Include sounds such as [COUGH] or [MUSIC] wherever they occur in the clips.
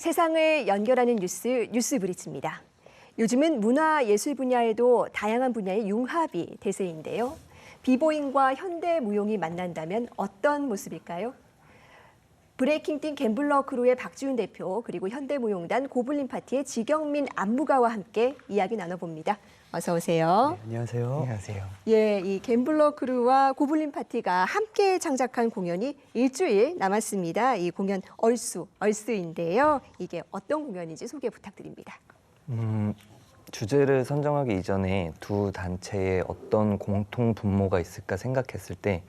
세상을 연결하는 뉴스 뉴스 브리츠입니다. 요즘은 문화 예술 분야에도 다양한 분야의 융합이 대세인데요. 비보잉과 현대 무용이 만난다면 어떤 모습일까요? 브레이킹 팀 갬블러 크루의 박지훈 대표 그리고 현대무용단 고블린 파티의 지경민 안무가와 함께 이야기 나눠봅니다. 어서 오세요. 네, 안녕하세요. 안녕하세요. 예, 이 갬블러 크루와 고블린 파티가 함께 창작한 공연이 일주일 남았습니다. 이 공연 얼수, 얼스인데요. 이게 어떤 공연인지 소개 부탁드립니다. 음, 주제를 선정하기 이전에 두 단체에 어떤 공통 분모가 있을까 생각했을 때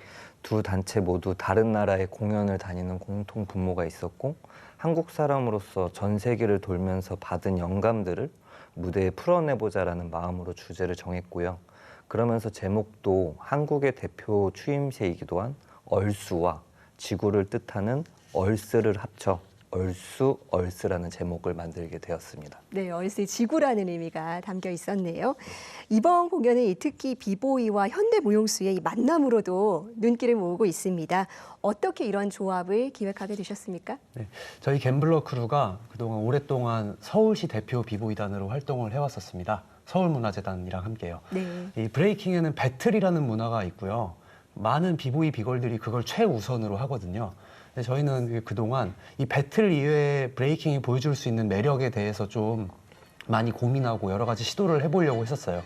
두 단체 모두 다른 나라의 공연을 다니는 공통 분모가 있었고 한국 사람으로서 전 세계를 돌면서 받은 영감들을 무대에 풀어내보자라는 마음으로 주제를 정했고요. 그러면서 제목도 한국의 대표 추임새이기도 한 얼수와 지구를 뜻하는 얼스를 합쳐 얼수 얼스라는 제목을 만들게 되었습니다. 네, 얼스의 지구라는 의미가 담겨 있었네요. 이번 공연은 이 특히 비보이와 현대 무용수의 이 만남으로도 눈길을 모으고 있습니다. 어떻게 이런 조합을 기획하게 되셨습니까? 네, 저희 갬블러 크루가 그동안 오랫동안 서울시 대표 비보이단으로 활동을 해왔었습니다. 서울문화재단이랑 함께요. 네. 이 브레이킹에는 배틀이라는 문화가 있고요. 많은 비보이 비걸들이 그걸 최우선으로 하거든요. 근데 저희는 그동안 이 배틀 이외에 브레이킹이 보여줄 수 있는 매력에 대해서 좀 많이 고민하고 여러 가지 시도를 해보려고 했었어요.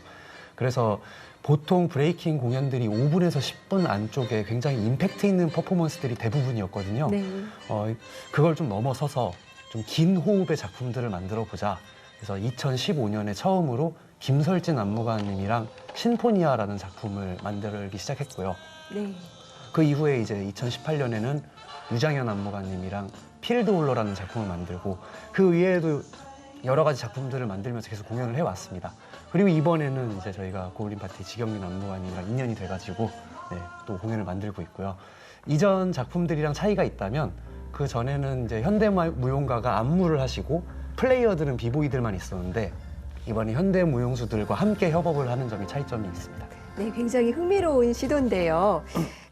그래서 보통 브레이킹 공연들이 5분에서 10분 안쪽에 굉장히 임팩트 있는 퍼포먼스들이 대부분이었거든요. 네. 어, 그걸 좀 넘어서서 좀 긴 호흡의 작품들을 만들어 보자. 그래서 2015년에 처음으로 김설진 안무가님이랑 신포니아라는 작품을 만들기 시작했고요. 네. 그 이후에 이제 2018년에는 유장현 안무가님이랑 필드 홀러라는 작품을 만들고 그 위에도 여러 가지 작품들을 만들면서 계속 공연을 해왔습니다. 그리고 이번에는 이제 저희가 고블린 파티 지경민 안무가님이랑 인연이 돼가지고 네, 또 공연을 만들고 있고요. 이전 작품들이랑 차이가 있다면 그 전에는 이제 현대무용가가 안무를 하시고 플레이어들은 비보이들만 있었는데 이번에 현대무용수들과 함께 협업을 하는 점이 차이점이 있습니다. 네, 굉장히 흥미로운 시도인데요.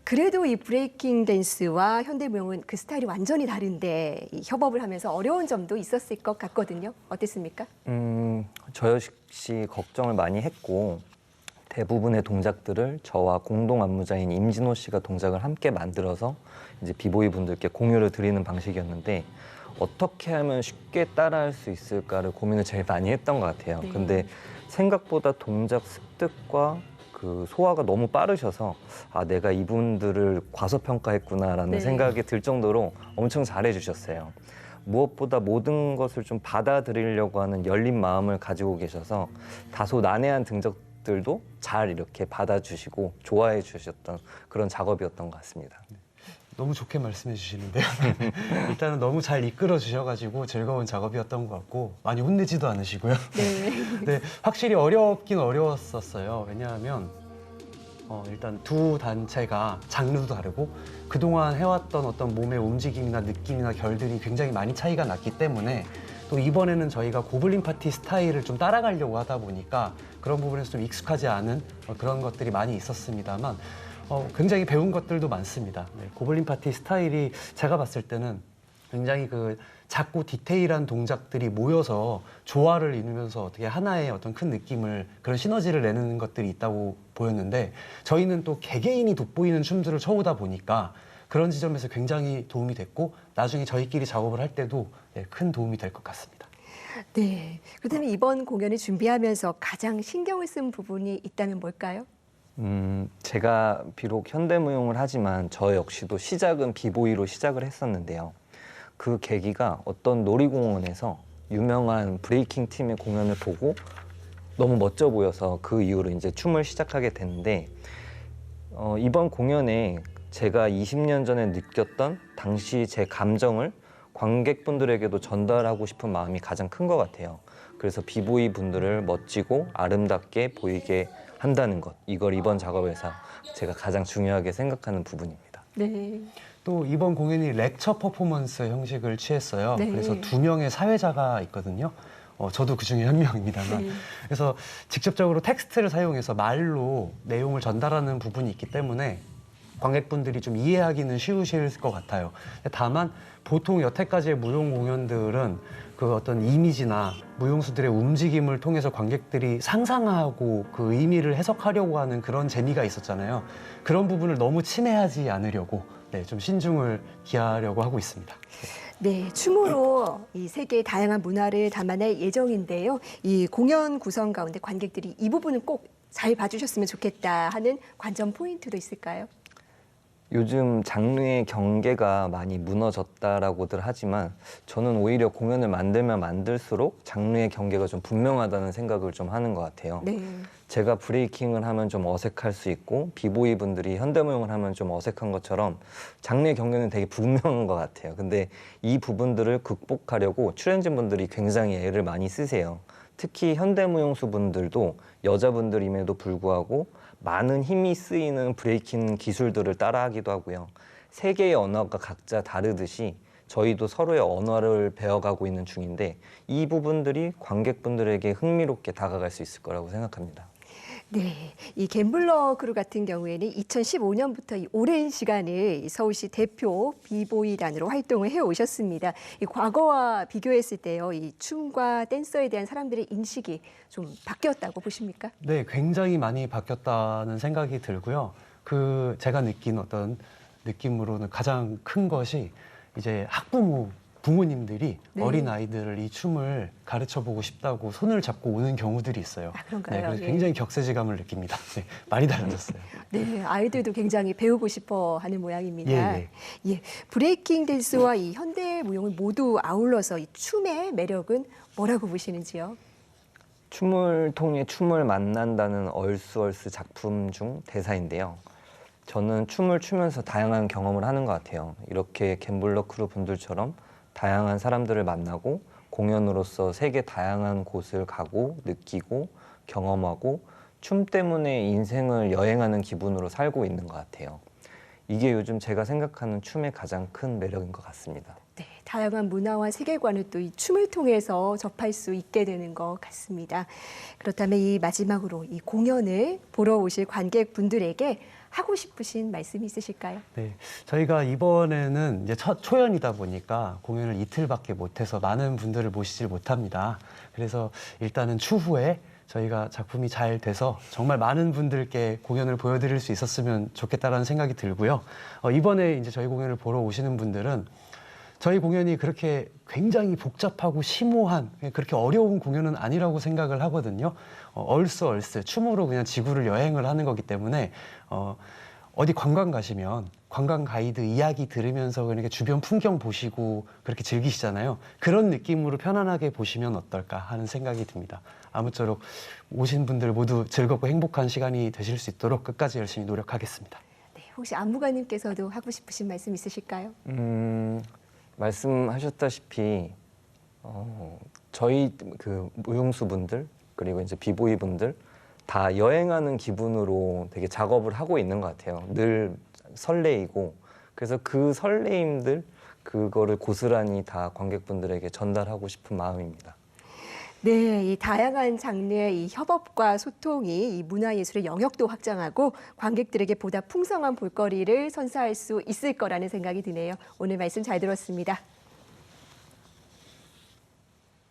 그래도 이 브레이킹 댄스와 현대무용은 그 스타일이 완전히 다른데 이 협업을 하면서 어려운 점도 있었을 것 같거든요. 어땠습니까? 음, 저 역시 걱정을 많이 했고 대부분의 동작들을 저와 공동 안무자인 임진호 씨가 동작을 함께 만들어서 이제 비보이 분들께 공유를 드리는 방식이었는데 어떻게 하면 쉽게 따라할 수 있을까를 고민을 제일 많이 했던 것 같아요. 네. 근데 생각보다 동작 습득과 그 소화가 너무 빠르셔서 아 내가 이분들을 과소평가했구나라는 네. 생각이 들 정도로 엄청 잘해주셨어요. 무엇보다 모든 것을 좀 받아들이려고 하는 열린 마음을 가지고 계셔서 다소 난해한 등적들도 잘 이렇게 받아주시고 좋아해 주셨던 그런 작업이었던 것 같습니다. 너무 좋게 말씀해 주시는데요. [LAUGHS] 일단은 너무 잘 이끌어 주셔가지고 즐거운 작업이었던 것 같고 많이 혼내지도 않으시고요. 네. [LAUGHS] 네, 확실히 어렵긴 어려웠었어요. 왜냐하면 어, 일단 두 단체가 장르도 다르고 그동안 해왔던 어떤 몸의 움직임이나 느낌이나 결들이 굉장히 많이 차이가 났기 때문에 또 이번에는 저희가 고블린 파티 스타일을 좀 따라가려고 하다 보니까 그런 부분에서 좀 익숙하지 않은 어, 그런 것들이 많이 있었습니다만 어, 굉장히 배운 것들도 많습니다. 네, 고블린 파티 스타일이 제가 봤을 때는 굉장히 그 작고 디테일한 동작들이 모여서 조화를 이루면서 어떻게 하나의 어떤 큰 느낌을 그런 시너지를 내는 것들이 있다고 보였는데 저희는 또 개개인이 돋보이는 춤들을 춰오다 보니까 그런 지점에서 굉장히 도움이 됐고 나중에 저희끼리 작업을 할 때도 네, 큰 도움이 될 것 같습니다. 네. 그렇다면 이번 공연을 준비하면서 가장 신경을 쓴 부분이 있다면 뭘까요? 음, 제가 비록 현대무용을 하지만 저 역시도 시작은 비보이로 시작을 했었는데요. 그 계기가 어떤 놀이공원에서 유명한 브레이킹 팀의 공연을 보고 너무 멋져 보여서 그 이후로 이제 춤을 시작하게 됐는데 어, 이번 공연에 제가 20년 전에 느꼈던 당시 제 감정을 관객분들에게도 전달하고 싶은 마음이 가장 큰 것 같아요. 그래서 비보이 분들을 멋지고 아름답게 보이게 한다는 것 이걸 이번 작업에서 제가 가장 중요하게 생각하는 부분입니다. 네. 또 이번 공연이 렉처 퍼포먼스 형식을 취했어요. 네. 그래서 두 명의 사회자가 있거든요. 어, 저도 그 중에 한 명입니다만. 네. 그래서 직접적으로 텍스트를 사용해서 말로 내용을 전달하는 부분이 있기 때문에 관객분들이 좀 이해하기는 쉬우실 것 같아요. 다만 보통 여태까지의 무용 공연들은 그 어떤 이미지나 무용수들의 움직임을 통해서 관객들이 상상하고 그 의미를 해석하려고 하는 그런 재미가 있었잖아요. 그런 부분을 너무 침해하지 않으려고 네, 좀 신중을 기하려고 하고 있습니다. 네, 춤으로 이 세계의 다양한 문화를 담아낼 예정인데요. 이 공연 구성 가운데 관객들이 이 부분은 꼭 잘 봐주셨으면 좋겠다 하는 관전 포인트도 있을까요? 요즘 장르의 경계가 많이 무너졌다라고들 하지만 저는 오히려 공연을 만들면 만들수록 장르의 경계가 좀 분명하다는 생각을 좀 하는 것 같아요. 네. 제가 브레이킹을 하면 좀 어색할 수 있고 비보이 분들이 현대무용을 하면 좀 어색한 것처럼 장르의 경계는 되게 분명한 것 같아요. 근데 이 부분들을 극복하려고 출연진 분들이 굉장히 애를 많이 쓰세요. 특히 현대무용수 분들도 여자분들임에도 불구하고 많은 힘이 쓰이는 브레이킹 기술들을 따라하기도 하고요. 세 개의 언어가 각자 다르듯이 저희도 서로의 언어를 배워가고 있는 중인데 이 부분들이 관객분들에게 흥미롭게 다가갈 수 있을 거라고 생각합니다. 네, 이 갬블러 크루 같은 경우에는 2015년부터 이 오랜 시간을 이 서울시 대표 비보이단으로 활동을 해 오셨습니다. 이 과거와 비교했을 때요, 이 춤과 댄서에 대한 사람들의 인식이 좀 바뀌었다고 보십니까? 네, 굉장히 많이 바뀌었다는 생각이 들고요. 그 제가 느낀 어떤 느낌으로는 가장 큰 것이 이제 학부모 부모님들이 네. 어린 아이들을 이 춤을 가르쳐 보고 싶다고 손을 잡고 오는 경우들이 있어요. 아, 그런가요? 네, 그래서 예. 굉장히 격세지감을 느낍니다. [LAUGHS] 네, 많이 달라졌어요. 네, 아이들도 굉장히 배우고 싶어 하는 모양입니다. 예, 예, 브레이킹 댄스와 이 현대 무용을 모두 아울러서 이 춤의 매력은 뭐라고 보시는지요? 춤을 통해 춤을 만난다는 얼스얼스 작품 중 대사인데요. 저는 춤을 추면서 다양한 경험을 하는 것 같아요. 이렇게 갬블러 크루 분들처럼 다양한 사람들을 만나고 공연으로서 세계 다양한 곳을 가고 느끼고 경험하고 춤 때문에 인생을 여행하는 기분으로 살고 있는 것 같아요. 이게 요즘 제가 생각하는 춤의 가장 큰 매력인 것 같습니다. 네, 다양한 문화와 세계관을 또 이 춤을 통해서 접할 수 있게 되는 것 같습니다. 그렇다면 이 마지막으로 이 공연을 보러 오실 관객분들에게 하고 싶으신 말씀이 있으실까요? 네, 저희가 이번에는 이제 첫 초연이다 보니까 공연을 이틀밖에 못해서 많은 분들을 모시질 못합니다. 그래서 일단은 추후에 저희가 작품이 잘 돼서 정말 많은 분들께 공연을 보여드릴 수 있었으면 좋겠다라는 생각이 들고요. 어, 이번에 이제 저희 공연을 보러 오시는 분들은 저희 공연이 그렇게 굉장히 복잡하고 심오한 그렇게 어려운 공연은 아니라고 생각을 하거든요. 어, 얼스얼스 춤으로 그냥 지구를 여행을 하는 거기 때문에 어, 어디 관광 가시면 관광 가이드 이야기 들으면서 그렇게 주변 풍경 보시고 그렇게 즐기시잖아요. 그런 느낌으로 편안하게 보시면 어떨까 하는 생각이 듭니다. 아무쪼록 오신 분들 모두 즐겁고 행복한 시간이 되실 수 있도록 끝까지 열심히 노력하겠습니다. 네, 혹시 안무가님께서도 하고 싶으신 말씀 있으실까요? 음, 말씀하셨다시피 어, 저희 그 무용수 분들 그리고 이제 비보이 분들 다 여행하는 기분으로 되게 작업을 하고 있는 것 같아요. 늘 설레이고 그래서 그 설레임들 그거를 고스란히 다 관객분들에게 전달하고 싶은 마음입니다. 네, 이 다양한 장르의 이 협업과 소통이 이 문화예술의 영역도 확장하고 관객들에게 보다 풍성한 볼거리를 선사할 수 있을 거라는 생각이 드네요. 오늘 말씀 잘 들었습니다.